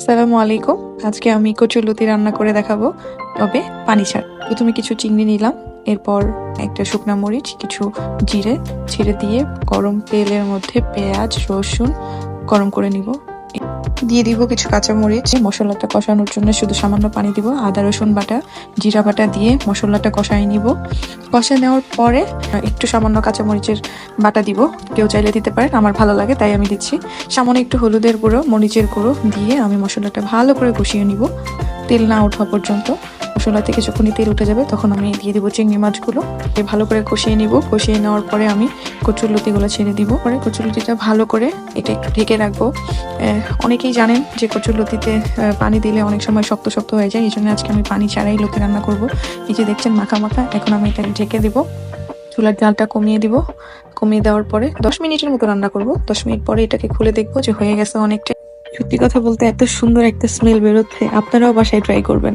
আসসালামু আলাইকুম। আজকে আমি কচুলতি রান্না করে দেখাবো। তবে পানি ছাড়। প্রথমে কিছু চিংড়ি নিলাম। এরপর একটা শুকনা মরিচ, কিছু জিরে। ছিঁড়ে দিয়ে গরম তেলের মধ্যে পেঁয়াজ, রসুন গরম করে নিব। দিয়ে দিব কিছু কাঁচা মরিচ মশলাটা কষানোর জন্য শুধু সামান্য পানি দিব, আদা, রসুন বাটা, জিরা বাটা দিয়ে মশলাটা কষাই নিব। কষা নেওয়ার পরে একটু সামান্য কাঁচামরিচের বাটা দিব। কেউ চাইলে দিতে পারেন, আমার ভালো লাগে, তাই আমি দিচ্ছি। সামান্য একটু হলুদের গুঁড়ো, মরিচের গুঁড়ো দিয়ে আমি মশলাটা ভালো করে কষিয়ে নিব। তেল না ওঠা পর্যন্ত। মশলা থেকে যখনই তেল উঠে যাবে তখন আমি দিয়ে দিব চিংড়ি মাছগুলো। ভালো করে কষিয়ে নিব। কষিয়ে নেওয়ার পরে আমি কচুর লতিগুলো ছেড়ে দিব। পরে কচুর লতিটা ভালো করে এটা একটু ঢেকে রাখব। অনেকেই জানেন যে কচুর লতিতে আহ, পানি দিলে অনেক সময় শক্ত শক্ত হয়ে যায় এই জন্য আজকে আমি পানি ছাড়াই লতি রান্না করব। এই যে দেখছেন মাখা মাখা এখন আমি এটা ঢেকে দিব। চুলার জালটা কমিয়ে দিব। কমিয়ে দেওয়ার পরে দশ মিনিটের মতো রান্না করব। দশ মিনিট পরে এটাকে খুলে দেখব যে হয়ে গেছে অনেকটা। সত্যি কথা বলতে এত সুন্দর একটা স্মেল বেরোচ্ছে। আপনারাও বাসায় ট্রাই করবেন।